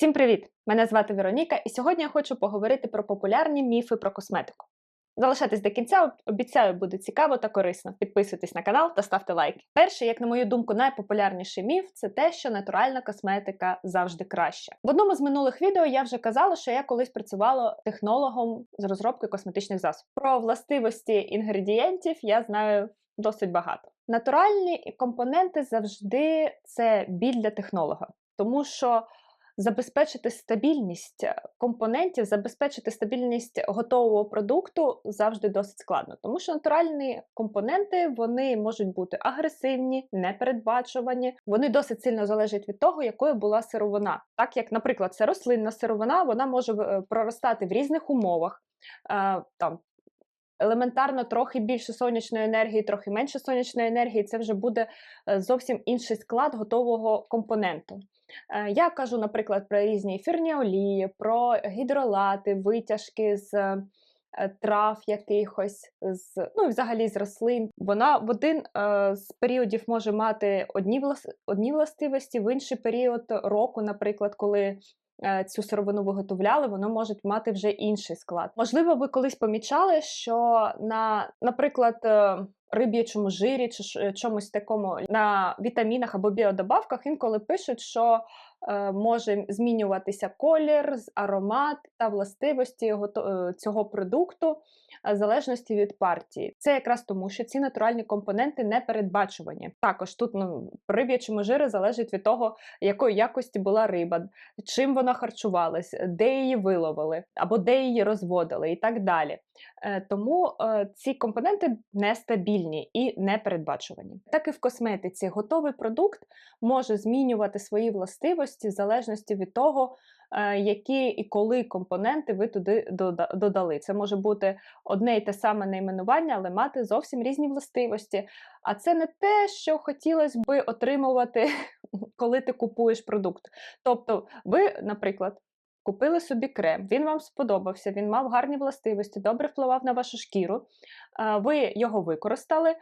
Всім привіт! Мене звати Вероніка, і сьогодні я хочу поговорити про популярні міфи про косметику. Залишайтесь до кінця, обіцяю, буде цікаво та корисно. Підписуйтесь на канал та ставте лайки. Перший, як на мою думку, найпопулярніший міф це те, що натуральна косметика завжди краща. В одному з минулих відео я вже казала, що я колись працювала технологом з розробки косметичних засобів. Про властивості інгредієнтів я знаю досить багато. Натуральні компоненти завжди це біль для технолога, тому що забезпечити стабільність е, компонентів, забезпечити стабільність готового продукту завжди досить складно, тому що натуральні компоненти вони можуть бути агресивні, непередбачувані. Вони досить сильно залежать від того, якою була сировина. Так як, наприклад, це рослинна сировина, вона може е, проростати в різних умовах. Е, там елементарно трохи більше сонячної енергії, трохи менше сонячної енергії, це вже буде зовсім інший склад готового компоненту. Е, я кажу, наприклад, про різні ефірні олії, про гідролати, витяжки з е, трав якихось, з, ну взагалі з рослин. Вона в один е, з періодів може мати одні одні властивості, в інший період року, наприклад, коли цю сировину виготовляли, воно може мати вже інший склад. Можливо, ви колись помічали, що на, наприклад, риб'ячому жирі чи е, чомусь такому на вітамінах або біодобавках інколи пишуть, що е, може змінюватися колір, аромат та властивості е, цього продукту в залежності від партії. Це якраз тому, що ці натуральні компоненти не передбачувані. Також тут ну, риб'ячому жири залежить від того, якої якості була риба, чим вона харчувалась, де її виловили, або де її розводили, і так далі. Е, тому е, ці компоненти нестабільні і непередбачувані. Так і в косметиці готовий продукт може змінювати свої властивості в залежності від того, Е, які і коли компоненти ви туди додали. Це може бути одне і те саме найменування, але мати зовсім різні властивості. А це не те, що хотілося би отримувати, коли ти купуєш продукт. Тобто, ви, наприклад, Купили собі крем, він вам сподобався, він мав гарні властивості, добре впливав на вашу шкіру. Ви його використали. Е,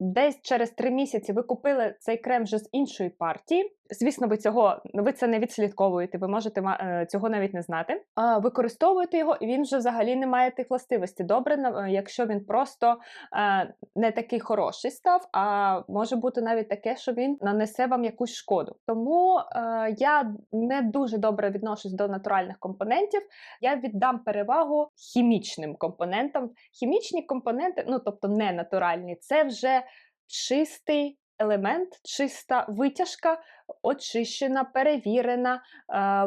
десь через три місяці ви купили цей крем вже з іншої партії. Звісно, ви цього ви це не відслідковуєте, ви можете е, цього навіть не знати. Використовуєте його, і він вже взагалі не має тих властивостей. Добре, е, якщо він просто не такий хороший став, а може бути навіть таке, що він нанесе вам якусь шкоду. Тому я не дуже добре відношусь до натуральних компонентів. Я віддам перевагу хімічним компонентам. Хімічні компоненти, ну тобто не натуральні, це вже чистий елемент, чиста витяжка, очищена, перевірена,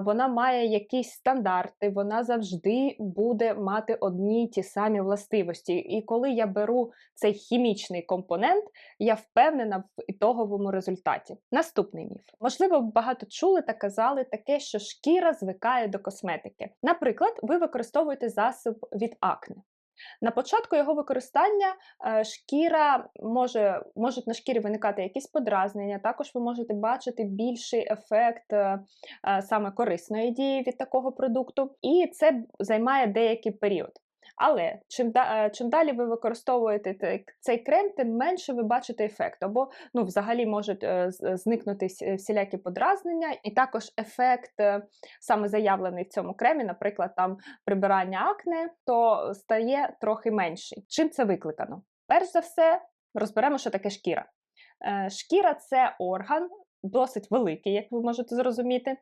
вона має якісь стандарти, вона завжди буде мати одні й ті самі властивості. І коли я беру цей хімічний компонент, я впевнена в ітоговому результаті. Наступний міф. Можливо, багато чули та казали таке, що шкіра звикає до косметики. Наприклад, ви використовуєте засіб від акне. На початку його використання е, шкіра може, можуть на шкірі виникати якісь подразнення, також ви можете бачити більший ефект е, е, саме корисної дії від такого продукту, і це займає деякий період. Але чим да, чим далі ви використовуєте цей крем, тим менше ви бачите ефект. Або ну, взагалі можуть е, зникнути всілякі подразнення, і також ефект, е, саме заявлений в цьому кремі, наприклад, там прибирання акне, то стає трохи менший. Чим це викликано? Перш за все, розберемо, що таке шкіра. Е, шкіра це орган, досить великий, як ви можете зрозуміти, е,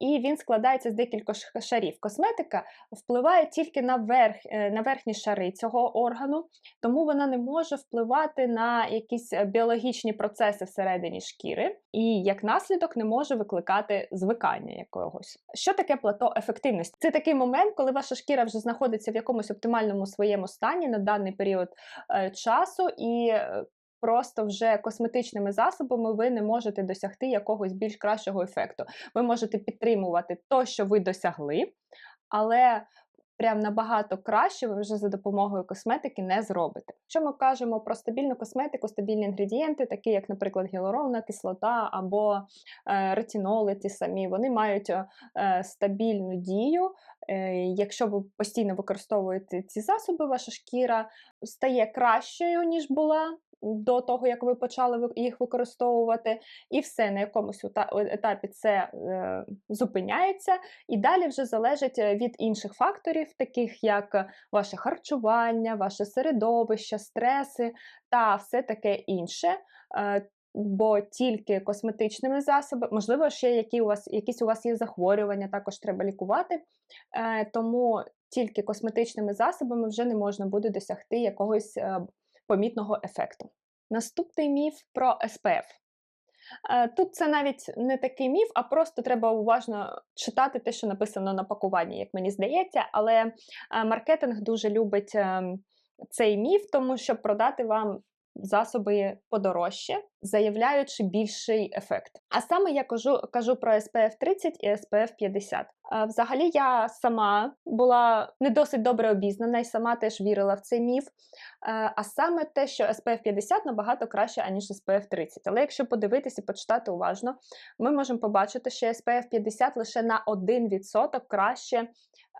і він складається з декількох шарів. Косметика впливає тільки на верх, е, на верхні шари цього органу, тому вона не може впливати на якісь біологічні процеси всередині шкіри, і як наслідок не може викликати звикання якогось. Що таке плато ефективності? Це такий момент, коли ваша шкіра вже знаходиться в якомусь оптимальному своєму стані на даний період е, часу, і просто вже косметичними засобами ви не можете досягти якогось більш кращого ефекту. Ви можете підтримувати то, що ви досягли, але прям набагато краще ви вже за допомогою косметики не зробите. Якщо ми кажемо про стабільну косметику, стабільні інгредієнти, такі як, наприклад, гіалуронна кислота або е, ретиноли, ті самі, вони мають е, стабільну дію. Е, якщо ви постійно використовуєте ці засоби, ваша шкіра стає кращою, ніж була до того, як ви почали їх використовувати, і все на якомусь етапі це е, зупиняється, і далі вже залежить е, від інших факторів, таких як е, ваше харчування, ваше середовище, стреси та все таке інше. Е, Бо тільки косметичними засобами, можливо, ще які у вас, якісь у вас є захворювання, також треба лікувати. Е, тому тільки косметичними засобами вже не можна буде досягти якогось е, помітного ефекту. Наступний міф про SPF. Е, Тут це навіть не такий міф, а просто треба уважно читати те, що написано на пакуванні, як мені здається. Але е, маркетинг дуже любить ем, цей міф, тому що продати вам засоби подорожче, заявляючи більший ефект. А саме я кажу, кажу про SPF 30 і SPF 50. Е, Взагалі, я сама була не досить добре обізнана і сама теж вірила в цей міф. Е, А саме те, що SPF 50 набагато краще, аніж SPF 30. Але якщо подивитися і почитати уважно, ми можемо побачити, що SPF 50 лише на 1% краще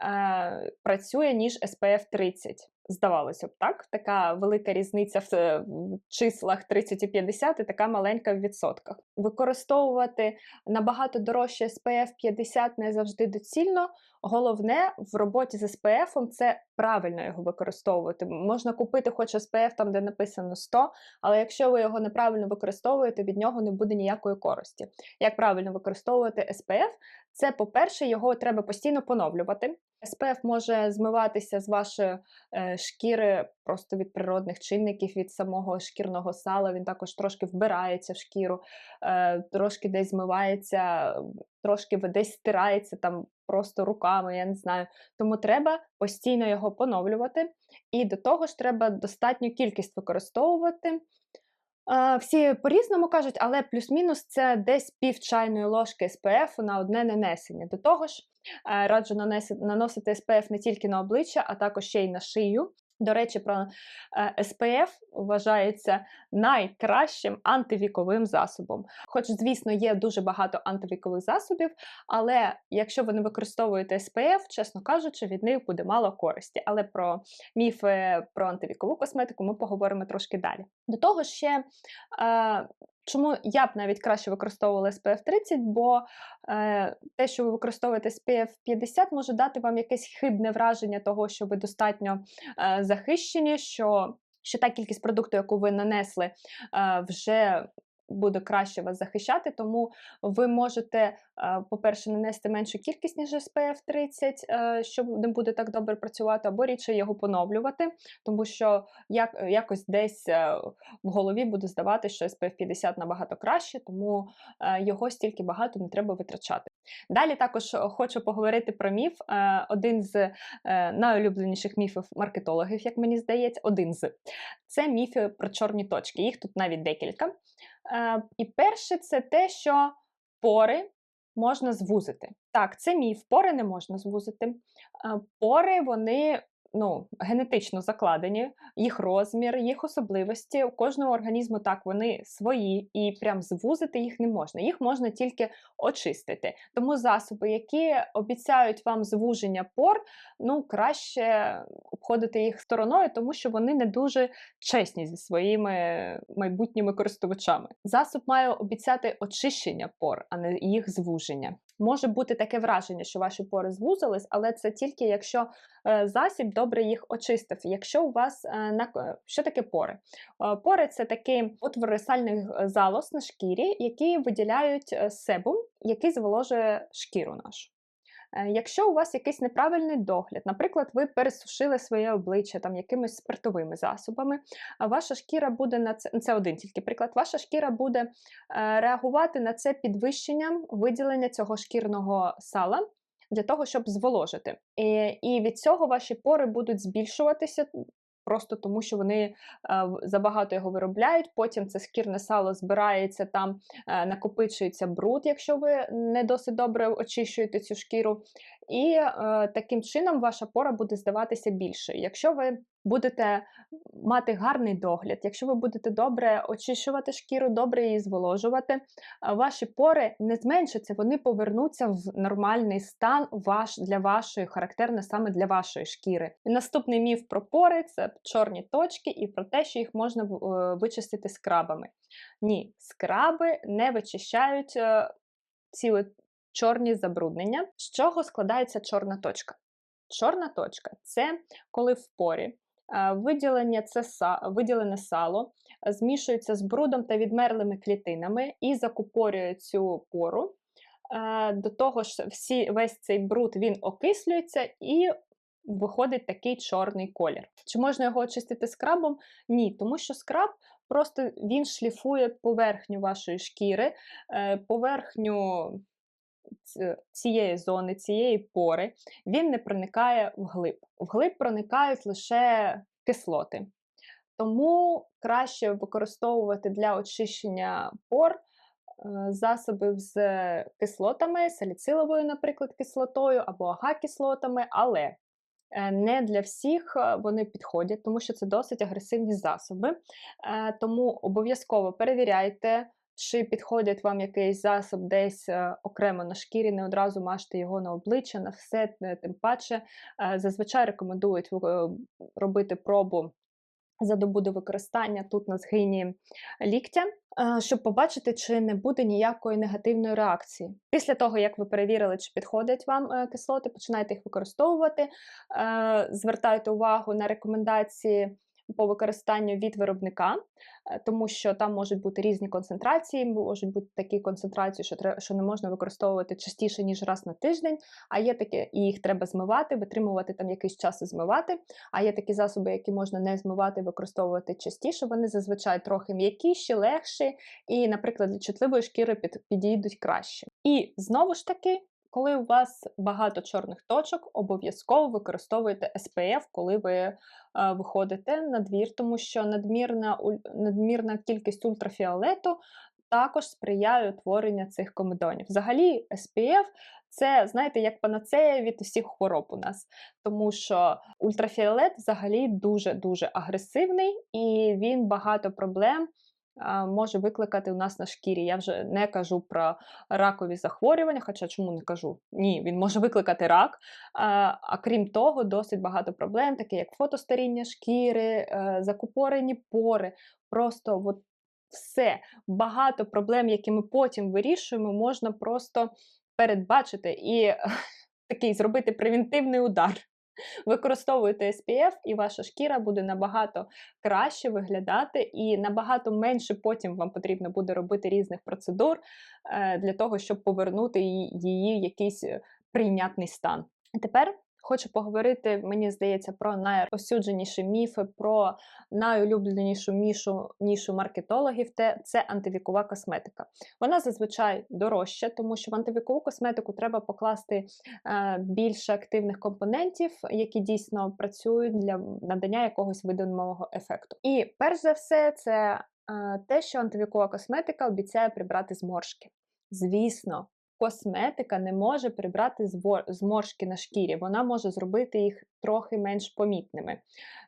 е, працює, ніж SPF 30. Здавалося б, так? Така велика різниця в, е, числах 30 і 50 і така маленька в відсотках. Використовувати набагато дорожче SPF 50 не завжди доцільно. Головне в роботі з SPF це правильно його використовувати. Можна купити хоч SPF там, де написано 100, але якщо ви його неправильно використовуєте, від нього не буде ніякої користі. Як правильно використовувати SPF? Це, по-перше, його треба постійно поновлювати. SPF може змиватися з вашої е, шкіри просто від природних чинників, від самого шкірного сала. Він також трошки вбирається в шкіру, е, трошки десь змивається, трошки десь стирається там просто руками, я не знаю. Тому треба постійно його поновлювати. І до того ж, треба достатню кількість використовувати. Е, Всі по-різному кажуть, але плюс-мінус це десь пів чайної ложки СПФ на одне нанесення. До того ж, е, раджу наносити СПФ не тільки на обличчя, а також ще й на шию. До речі, про СПФ вважається найкращим антивіковим засобом. Хоч, звісно, є дуже багато антивікових засобів, але якщо ви не використовуєте СПФ, чесно кажучи, від них буде мало користі. Але про міфи про антивікову косметику ми поговоримо трошки далі. До того ще. Е, Чому я б навіть краще використовувала SPF 30, бо е, те, що ви використовуєте SPF 50, може дати вам якесь хибне враження того, що ви достатньо е, захищені, що, що та кількість продукту, яку ви нанесли, е, вже буде краще вас захищати, тому ви можете, е, по-перше, нанести меншу кількість, ніж SPF 30, е, щоб не буде так добре працювати, або рідше його поновлювати, тому що як, якось десь е, в голові буде здавати, що SPF 50 набагато краще, тому його стільки багато не треба витрачати. Далі також хочу поговорити про міф. Один з найулюбленіших міфів маркетологів, як мені здається, один з це міфи про чорні точки. Їх тут навіть декілька. Е, І перше, це те, що пори можна звузити. Так, це міф, пори не можна звузити. Е, Пори вони ну, генетично закладені, їх розмір, їх особливості. У кожного організму так вони свої, і прям звузити їх не можна. Їх можна тільки очистити. Тому засоби, які обіцяють вам звуження пор, ну краще обходити їх стороною, тому що вони не дуже чесні зі своїми майбутніми користувачами. Засоб має обіцяти очищення пор, а не їх звуження. Може бути таке враження, що ваші пори звузились, але це тільки якщо е, засіб добре їх очистив. Якщо у вас е, на що таке пори? Е, Пори це такі отвори сальних залоз на шкірі, які виділяють себум, який зволожує шкіру нашу. Е, Якщо у вас якийсь неправильний догляд, наприклад, ви пересушили своє обличчя там якимись спиртовими засобами, ваша шкіра буде на це, це один тільки приклад, ваша шкіра буде е, реагувати на це підвищенням виділення цього шкірного сала для того, щоб зволожити. І, і від цього ваші пори будуть збільшуватися. Просто тому, що вони е, забагато його виробляють, потім це шкірне сало збирається там, е, накопичується бруд, якщо ви не досить добре очищуєте цю шкіру. і е, таким чином ваша пора буде здаватися більше. Якщо ви будете мати гарний догляд, якщо ви будете добре очищувати шкіру, добре її зволожувати, ваші пори не зменшаться, вони повернуться в нормальний стан ваш, для вашої, характерно саме для вашої шкіри. І наступний міф про пори це чорні точки і про те, що їх можна е, вичистити скрабами. Ні, скраби не вичищають е, ці чорні забруднення. З чого складається чорна точка? Чорна точка це коли в порі виділення це са- виділене сало е, змішується з брудом та відмерлими клітинами і закупорює цю пору. Е, До того ж, всі, весь цей бруд він окислюється і виходить такий чорний колір. Чи можна його очистити скрабом? Ні, тому що скраб просто він шліфує поверхню вашої шкіри, е, поверхню цієї зони, цієї пори, він не проникає вглиб. Вглиб проникають лише кислоти. Тому краще використовувати для очищення пор е, засоби з кислотами, саліциловою, наприклад, кислотою або ага-кислотами, але е, не для всіх е, вони підходять, тому що це досить агресивні засоби. Тому обов'язково перевіряйте, чи підходить вам якийсь засоб десь е, окремо на шкірі, не одразу мажте його на обличчя, на все, е, тим паче е, зазвичай рекомендують робити пробу за добу до використання тут на згині ліктя, щоб побачити, чи не буде ніякої негативної реакції. Після того, як ви перевірили, чи підходять вам кислоти, починайте їх використовувати, звертайте увагу на рекомендації по використанню від виробника, е, тому що там можуть бути різні концентрації, можуть бути такі концентрації, що тре- що не можна використовувати частіше ніж раз на тиждень. А є такі, і їх треба змивати, витримувати там якийсь час і змивати. А є такі засоби, які можна не змивати, використовувати частіше. Вони зазвичай трохи м'якіші, легші, і, наприклад, для чутливої шкіри під, підійдуть краще. І знову ж таки. Коли у вас багато чорних точок, обов'язково використовуйте SPF, коли ви е, виходите на двір, тому що надмірна, надмірна кількість ультрафіолету також сприяє утворенню цих комедонів. Взагалі, SPF це, знаєте, як панацея від усіх хвороб у нас, тому що ультрафіолет взагалі дуже-дуже агресивний і він багато проблем може викликати у нас на шкірі. Я вже не кажу про ракові захворювання, хоча чому не кажу? Ні, він може викликати рак. А, крім того, досить багато проблем, такі як фотостаріння шкіри, е, закупорені пори. Просто от все багато проблем, які ми потім вирішуємо, можна просто передбачити і такий зробити превентивний удар. Використовуйте SPF, і ваша шкіра буде набагато краще виглядати, і набагато менше потім вам потрібно буде робити різних процедур е, для того, щоб повернути її її в якийсь е, прийнятний стан. Тепер хочу поговорити, мені здається, про найрозсюдженіші міфи, про найулюбленішу мішу, нішу маркетологів це антивікова косметика. Вона зазвичай дорожча, тому що в антивікову косметику треба покласти е, більше активних компонентів, які дійсно працюють для надання якогось видимого ефекту. І перш за все, це е, те, що антивікова косметика обіцяє прибрати зморшки. Звісно, косметика не може прибрати зморшки на шкірі, вона може зробити їх трохи менш помітними.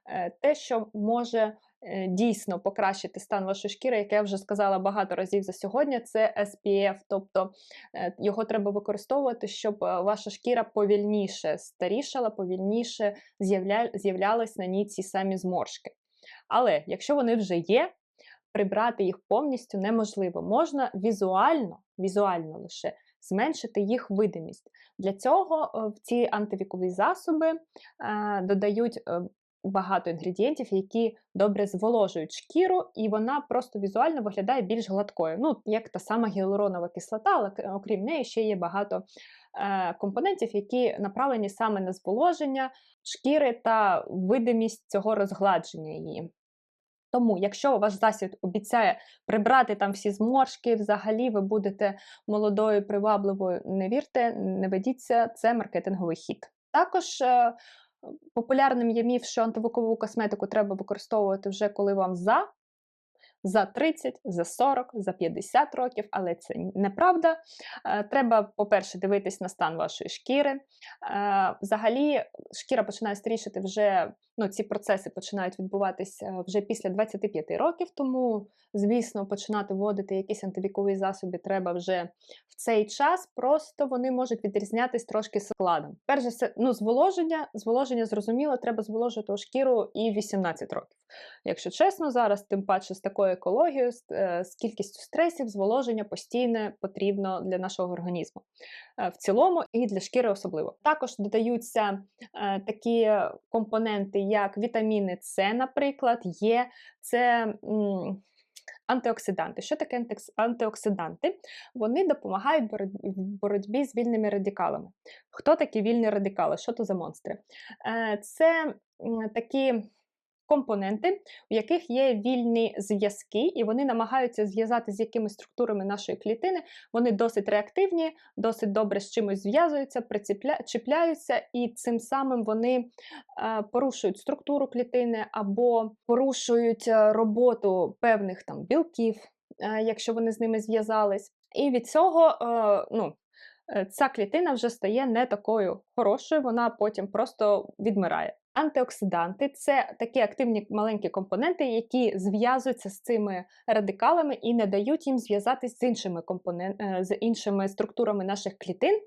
Е, Те, що може е, дійсно покращити стан вашої шкіри, як я вже сказала багато разів за сьогодні, це SPF, тобто е, його треба використовувати, щоб ваша шкіра повільніше старішала, повільніше з'явля... з'являлись на ній ці самі зморшки. Але якщо вони вже є, прибрати їх повністю неможливо. Можна візуально, візуально лише зменшити їх видимість. Для цього е, в ці антивікові засоби е, додають е, багато інгредієнтів, які добре зволожують шкіру, і вона просто візуально виглядає більш гладкою. Ну, як та сама гіалуронова кислота, але окрім неї ще є багато компонентів, які направлені саме на зволоження шкіри та видимість цього розгладження її. Тому, якщо ваш засіб обіцяє прибрати там всі зморшки, взагалі ви будете молодою, привабливою, не вірте, не ведіться, це маркетинговий хід. Також е, популярним є міф, що антивукову косметику треба використовувати вже коли вам за. за 30, за 40, за 50 років, але це неправда. Е, Треба, по-перше, дивитись на стан вашої шкіри. Е, Взагалі, шкіра починає старішати вже, ну, ці процеси починають відбуватися вже після 25 років, тому, звісно, починати вводити якісь антивікові засоби треба вже в цей час, просто вони можуть відрізнятись трошки складом. Перш за все, ну, зволоження, зволоження зрозуміло, треба зволожити шкіру і 18 років. Якщо чесно, зараз, тим паче з такою екологією, з, е, кількістю стресів, зволоження постійне потрібно для нашого організму е, в цілому і для шкіри особливо. Також додаються е, такі компоненти, як вітаміни С, наприклад, є це. Антиоксиданти. Що таке антиоксиданти? Вони допомагають в боротьбі з вільними радикалами. Хто такі вільні радикали? Що то за монстри? Е, Це такі компоненти, у яких є вільні зв'язки, і вони намагаються зв'язати з якимись структурами нашої клітини. Вони досить реактивні, досить добре з чимось зв'язуються, чіпляються, і цим самим вони е, порушують структуру клітини або порушують е, роботу певних там білків, е, якщо вони з ними зв'язались. І від цього ну, ця клітина вже стає не такою хорошою, вона потім просто відмирає. Антиоксиданти це такі активні маленькі компоненти, які зв'язуються з цими радикалами і не дають їм зв'язатись з іншими компонент, е, з іншими структурами наших клітин,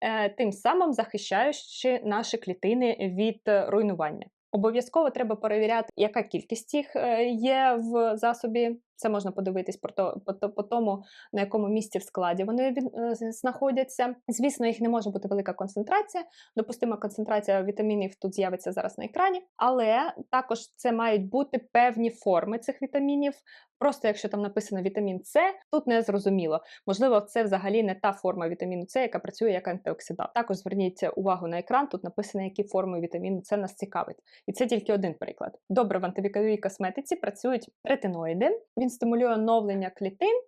е, тим самим захищаючи наші клітини від руйнування. Обов'язково треба перевіряти, яка кількість їх е, є в засобі. Це можна подивитись по, то, по, по тому, на якому місці в складі вони від, е, знаходяться. Звісно, їх не може бути велика концентрація. Допустима концентрація вітамінів тут з'явиться зараз на екрані, але також це мають бути певні форми цих вітамінів. Просто якщо там написано вітамін С, тут не зрозуміло. Можливо, це взагалі не та форма вітаміну С, яка працює як антиоксидант. Також зверніть увагу на екран. Тут написано, які форми вітаміну С нас цікавить. І це тільки один приклад. Добре, в антивіковій косметиці працюють ретиноїди. Він стимулює оновлення клітин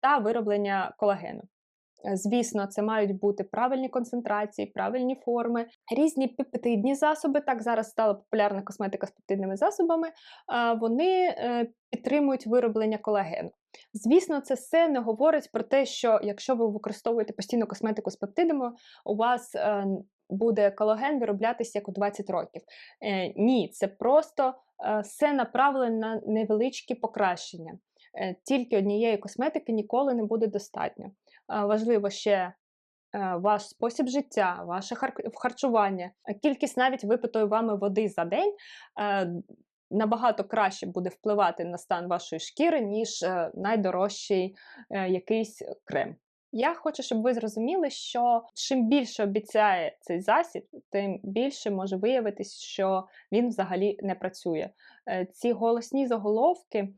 та вироблення колагену. Е, Звісно, це мають бути правильні концентрації, правильні форми, різні пептидні засоби. Так зараз стала популярна косметика з пептидними засобами. Вони е, підтримують вироблення колагену. Звісно, це все не говорить про те, що якщо ви використовуєте постійно косметику з пептидами, у вас е, буде колаген вироблятися як у 20 років. Е, Ні, це просто е, все направлено на невеличкі покращення. Е, Тільки однієї косметики ніколи не буде достатньо. Е, Важливо ще е, ваш спосіб життя, ваше харчування, е, кількість навіть випитої вами води за день. е, Набагато краще буде впливати на стан вашої шкіри, ніж найдорожчий якийсь крем. Я хочу, щоб ви зрозуміли, що чим більше обіцяє цей засіб, тим більше може виявитись, що він взагалі не працює. Е, Ці голосні заголовки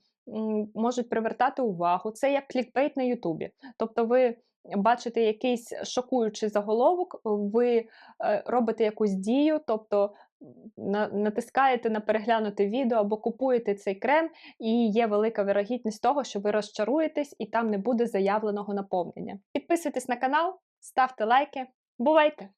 можуть привертати увагу. Це як клікбейт на Ютубі. Тобто, ви бачите якийсь шокуючий заголовок, ви е, робите якусь дію, тобто натискаєте на переглянути відео або купуєте цей крем, і є велика вирогідність того, що ви розчаруєтесь і там не буде заявленого наповнення. Підписуйтесь на канал, ставте лайки. Бувайте!